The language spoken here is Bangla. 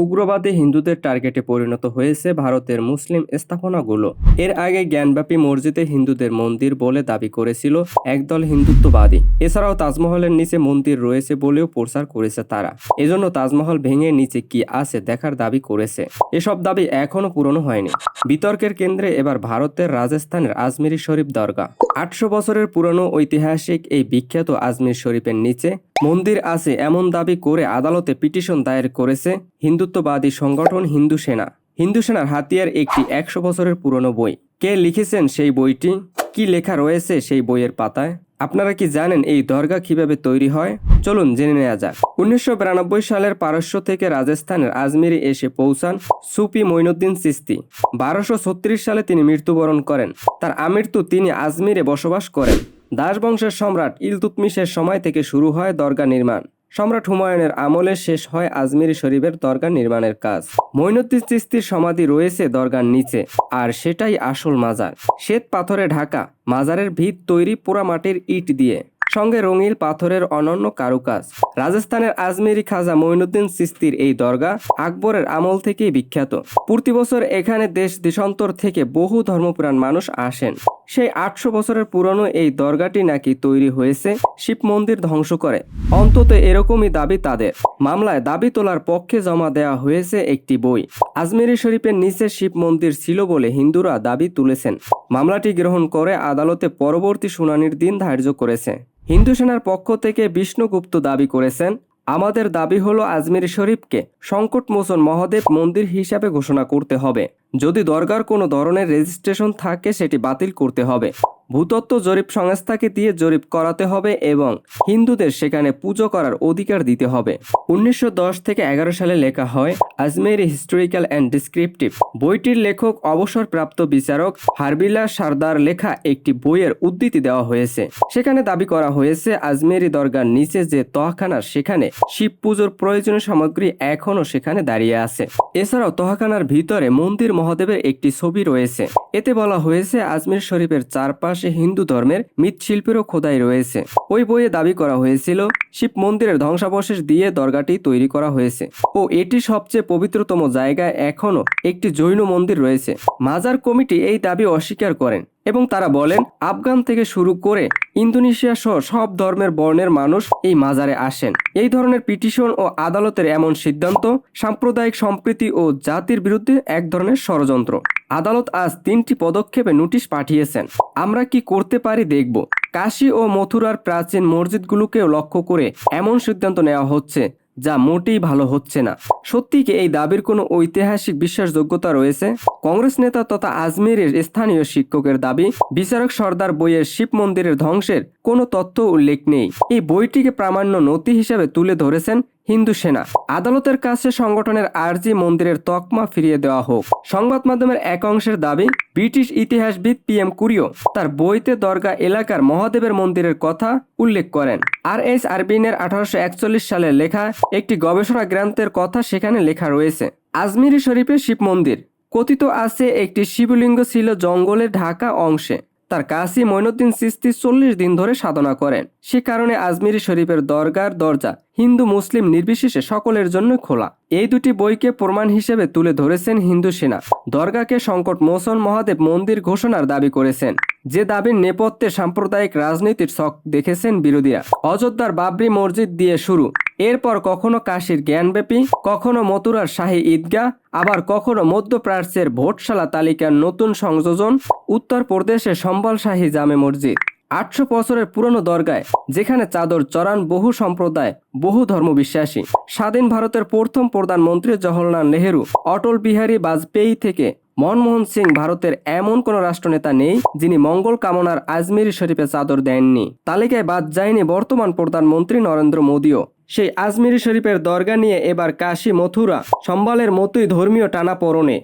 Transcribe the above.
উগ্রবাদী হিন্দুদের টার্গেটে পরিণত হয়েছে ভারতের মুসলিম স্থাপনাগুলো। এর আগে জ্ঞানব্যাপী মসজিদে হিন্দুদের মন্দির বলে দাবি করেছিল একদল হিন্দুত্ববাদী। এছাড়াও তাজমহলের নিচে মন্দির রয়েছে বলেও প্রচার করেছে তারা। এজন্য তাজমহল ভেঙে নিচে কি আছে দেখার দাবি করেছে। এসব দাবি এখনও পূরণ হয়নি। বিতর্কের কেন্দ্রে এবার ভারতের রাজস্থানের আজমিরি শরীফ দরগা আটশো বছরের পুরনো ঐতিহাসিক এই বিখ্যাত আজমির শরীফের নিচে মন্দির আছে এমন দাবি করে আদালতে পিটিশন দায়ের করেছে হিন্দুত্ববাদী সংগঠন হিন্দু সেনা। হিন্দু সেনার হাতিয়ার একটি একশো বছরের পুরনো বই। কে লিখেছেন সেই বইটি? কি লেখা রয়েছে সেই বইয়ের পাতায়? আপনারা কি জানেন এই দরগা কীভাবে তৈরি হয়? চলুন জেনে নেওয়া যাক। উনিশশো বিরানব্বই সালের পারস্য থেকে রাজস্থানের আজমিরে এসে পৌঁছান সুপি মঈনুদ্দিন সিস্তি। বারোশো সালে তিনি মৃত্যুবরণ করেন। তার আমৃত্যু তিনি আজমিরে বসবাস করেন। দাস বংশের সম্রাট ইলতুতমিশের সময় থেকে শুরু হয় দরগা নির্মাণ। সম্রাট হুমায়ুনের আমলে শেষ হয় আজমিরি শরীফের দরগা নির্মাণের কাজ। মঈনুদ্দিন চিস্তির সমাধি রয়েছে দরগার নিচে, আর সেটাই আসল মাজার। শ্বেত পাথরে ঢাকা, মাজারের ভিত তৈরি পোড়ামাটির ইট দিয়ে। সঙ্গে রঙিন পাথরের অনন্য কারুকাজ। রাজস্থানের আজমেরি খাজা মঈনুদ্দিন সিস্তির এই দরগা আকবরের আমল থেকেই বিখ্যাত। প্রতি বছর এখানে দেশ দেশান্তর থেকে বহু ধর্মপ্রাণ মানুষ আসেন। সেই আটশো বছরের পুরনো এই দরগাটি নাকি তৈরি হয়েছে? শিব মন্দির ধ্বংস করে। অন্তত এরকমই দাবি তাদের। মামলায় দাবি তোলার পক্ষে জমা দেওয়া হয়েছে একটি বই। আজমেরি শরীফের নিচে শিব মন্দির ছিল বলে হিন্দুরা দাবি তুলেছেন। মামলাটি গ্রহণ করে আদালতে পরবর্তী শুনানির দিন ধার্য করেছে। হিন্দু সেনার পক্ষ থেকে বিষ্ণুগুপ্ত দাবি করেছেন আমাদের দাবি হলো আজমির শরীফকে সংকটমোচন মহাদেব মন্দির হিসাবে ঘোষণা করতে হবে। যদি দরগার কোনো ধরনের রেজিস্ট্রেশন থাকে, সেটি বাতিল করতে হবে। ভূতত্ত্ব জরিপ সংস্থাকে দিয়ে জরিপ করাতে হবে এবং হিন্দুদের সেখানে পুজো করার অধিকার দিতে হবে। উনিশশো দশ থেকে এগারো সালে লেখা হয়, আজমেরি হিস্টোরিক্যাল অ্যান্ড ডিসক্রিপটিভ বইটির লেখক, অবসরপ্রাপ্ত বিচারক হারবিলা সারদার লেখা একটি বইয়ের উদ্ধৃতি দেওয়া হয়েছে। সেখানে দাবি করা হয়েছে, আজমেরি দরগার নিচে যে তহখানা, সেখানে শিব পুজোর প্রয়োজনীয় সামগ্রী এখনও সেখানে দাঁড়িয়ে আছে। এছাড়াও তহখানার ভিতরে মন্দির মহাদেবের একটি ছবি রয়েছে। এতে বলা হয়েছে, আজমির শরীফের চারপাশে হিন্দু ধর্মের মৃৎশিল্পেরও খোদাই রয়েছে। ওই বইয়ে দাবি করা হয়েছিল, শিব মন্দিরের ধ্বংসাবশেষ দিয়ে দরগাটি তৈরি করা হয়েছে ও এটি সবচেয়ে পবিত্রতম জায়গায় এখনও একটি জৈন মন্দির রয়েছে। মাজার কমিটি এই দাবি অস্বীকার করেন। এবং তারা বলেন, আফগান থেকে শুরু করে ইন্দোনেশিয়া সহ সব ধর্মের বর্ণের মানুষ এই মাজারে আসেন। এই ধরনের পিটিশন ও আদালতের এমন সিদ্ধান্ত সাম্প্রদায়িক সম্প্রীতি ও জাতির বিরুদ্ধে এক ধরনের ষড়যন্ত্র। আদালত আজ তিনটি পদক্ষেপে নোটিশ পাঠিয়েছেন। আমরা কি করতে পারি দেখব। কাশী ও মথুরার প্রাচীন মসজিদগুলোকেও লক্ষ্য করে এমন সিদ্ধান্ত নেওয়া হচ্ছে যা মোটেই ভালো হচ্ছে না। সত্যি কি এই দাবির কোনো ঐতিহাসিক বিশ্বাসযোগ্যতা রয়েছে? কংগ্রেস নেতা তথা আজমিরের স্থানীয় শিক্ষকের দাবি, বিচারক সর্দার বইয়ের শিব মন্দিরের ধ্বংসের কোনো তথ্য উল্লেখ নেই। এই বইটিকে প্রামাণ্য নথি হিসেবে তুলে ধরেছেন হিন্দু সেনা। আদালতের কাছে সংগঠনের আর্জি মন্দিরের তকমা ফিরিয়ে দেওয়া হোক। সংবাদ মাধ্যমের এক অংশের দাবি, ব্রিটিশ ইতিহাসবিদ পি এম কুরিও তার বইতে দরগা এলাকার মহাদেবের মন্দিরের কথা উল্লেখ করেন। আর এস আরবিনের আঠারোশো একচল্লিশ সালে লেখা একটি গবেষণা গ্রন্থের কথা সেখানে লেখা রয়েছে। আজমিরি শরীফের শিব মন্দির। কথিত আছে, একটি শিবলিঙ্গ ছিল জঙ্গলের ঢাকা অংশে। তার কাশি মঈনুদ্দিন সিস্তি চল্লিশ দিন ধরে সাধনা করেন। সে কারণে আজমিরি শরীফের দরগার দরজা হিন্দু মুসলিম নির্বিশেষে সকলের জন্য খোলা। এই দুটি বইকে প্রমাণ হিসেবে তুলে ধরেছেন হিন্দু সেনা। দরগাকে সংকট মোচন মহাদেব মন্দির ঘোষণার দাবি করেছেন। যে দাবির নেপথ্যে সাম্প্রদায়িক রাজনীতির ছক দেখেছেন বিরোধীরা। অযোধ্যার বাবরি মসজিদ দিয়ে শুরু। এরপর কখনো কাশীর জ্ঞানব্যাপী, কখনো মথুরার শাহী ঈদগাহ, আবার কখনো মধ্যপ্রাচ্যের ভোটশালা তালিকার নতুন সংযোজন, উত্তরপ্রদেশের সম্বল শাহী জামে মসজিদ। আটশো বছরের পুরনো দরগায়, যেখানে চাদর চড়ান বহু সম্প্রদায়, বহু ধর্মবিশ্বাসী। স্বাধীন ভারতের প্রথম প্রধানমন্ত্রী জওহরলাল নেহেরু, অটল বিহারী বাজপেয়ী থেকে মনমোহন সিং ভারতের এমন কোনো রাষ্ট্রনেতা নেই, যিনি মঙ্গল কামনার আজমিরি শরীফে চাদর দেননি। তালিকায় বাদ যায়নি বর্তমান প্রধানমন্ত্রী নরেন্দ্র মোদীও। সেই আজমিরি শরীফের দরগা নিয়ে এবার কাশী, মথুরা, সম্বলের মতোই ধর্মীয় টানাপোড়নে।